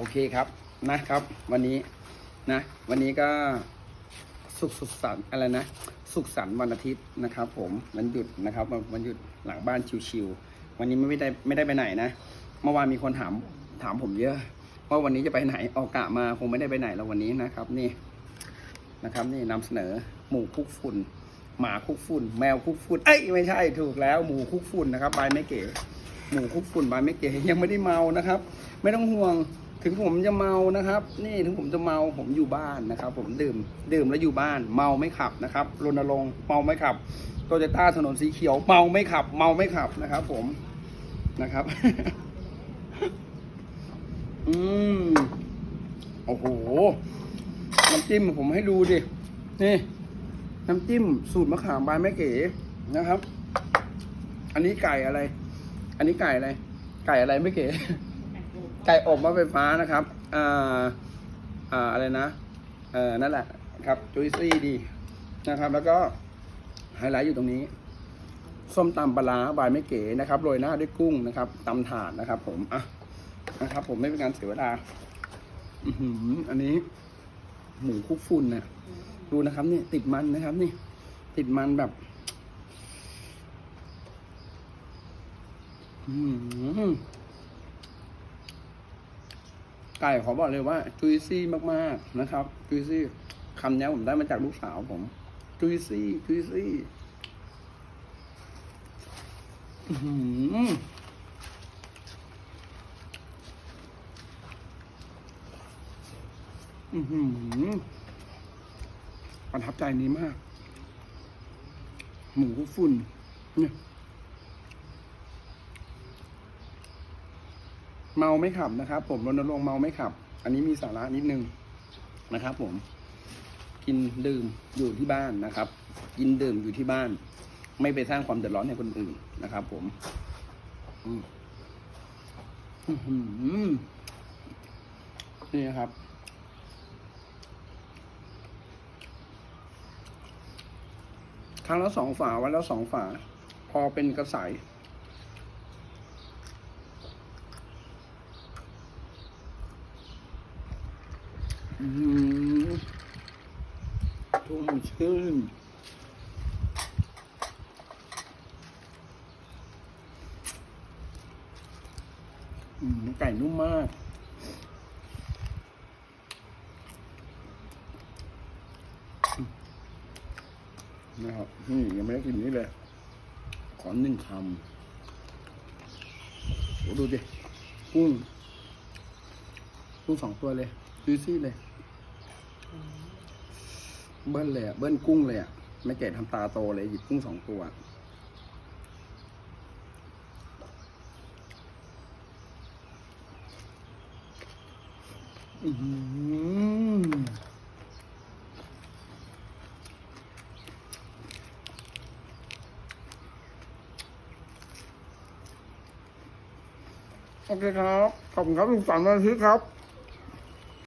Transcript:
โอเคครับนะครับ วันนี้นะ วันนี้ก็สุขสุดสันต์อะไรนะ สุขสันต์วันอาทิตย์นะครับ ผมวันหยุดนะครับวันหยุดหลังบ้านชิวๆวันนี้ไม่ได้ไม่ได้ไปไหนนะเมื่อวานมีคนถามถามผมเยอะว่าวันนี้จะไปไหนออกกะมาคงไม่ได้ไปไหนแล้ววันนี้นะครับ นี่นะครับ นี่นำเสนอหมูคุกฝุ่น หมาคุกฝุ่น แมวคุกฝุ่นเอ้ยไม่ใช่ถูกแล้วหมูคุกฝุ่นนะครับบายไม่เก๋หมูคุกฝุ่นบายไม่เก๋ยังไม่ได้เมานะครับ ไม่ต้องห่วง ถึงผมจะเมานะครับ นี่ถึงผมจะเมาผมอยู่บ้านนะครับ ผมดื่มดื่มแล้วอยู่บ้าน เมาไม่ขับนะครับรณรงค์เมาไม่ขับโตโยต้าถนนสีเขียว เมาไม่ขับ เมาไม่ขับนะครับ ผมนะครับ อืมโอ้โหน้ำจิ้มผมให้ดูดินี่ น้ำจิ้มสูตรมะขามบายแม่เก๋นะครับ อันนี้ไก่อะไร อันนี้ไก่อะไร ไก่อะไรไม่เก๋ ไก่อบมะไฟฟ้านะครับอ่าอ่าอะไรนะเออนั่นแหละครับจุยซี่ดีนะครับ แล้วก็ไฮไลท์อยู่ตรงนี้ ส้มตำปลาบายไม่เก๋นะครับโรยหน้าด้วยกุ้งนะครับตำถาดนะครับ ผมอะนะครับ ผมไม่เป็นการเสียเวลาอือหืออันนี้ หมูคุกฝุ่นนะดูนะครับนี่ติดมันนะครับ นี่ ติดมันแบบ อืม ไก่ขอบอกเลยว่าจุยซี่มากๆนะครับจุยซี่คำนี้ผมได้มาจากลูกสาวผมจุยซี่จุยซี่อื้อหืออือหือประทับใจนี้มาก หมูคลุกฝุ่นเนี่ย เมาไม่ขับนะครับ ผมรณรงค์เมาไม่ขับ อันนี้มีสาระนิดนึงนะครับ ผม กินดื่มอยู่ที่บ้านนะครับ กินดื่มอยู่ที่บ้าน ไม่ไปสร้างความเดือดร้อนให้คนอื่นนะครับ ผมนี่นะครับครั้งละสองฝาวันละสองฝา พอเป็นกระสอืม ชุ่มชื่นอืมไก่นุ่มมาก นะครับ นี่ยังไม่ได้กินนี่เลย ขอหนึ่งคำโหดูดิกุ้งกุ้งสองตัวเลยดูซี่เลย เบิ้ลเลยอะเบิ้ลกุ้งเลยอะไม่เกตทำตาโตเลยหยิบกุ้งสองตัวอือหือโอเคครับ ขอบคุณครับลุงสันวันอาทิตย์ครับ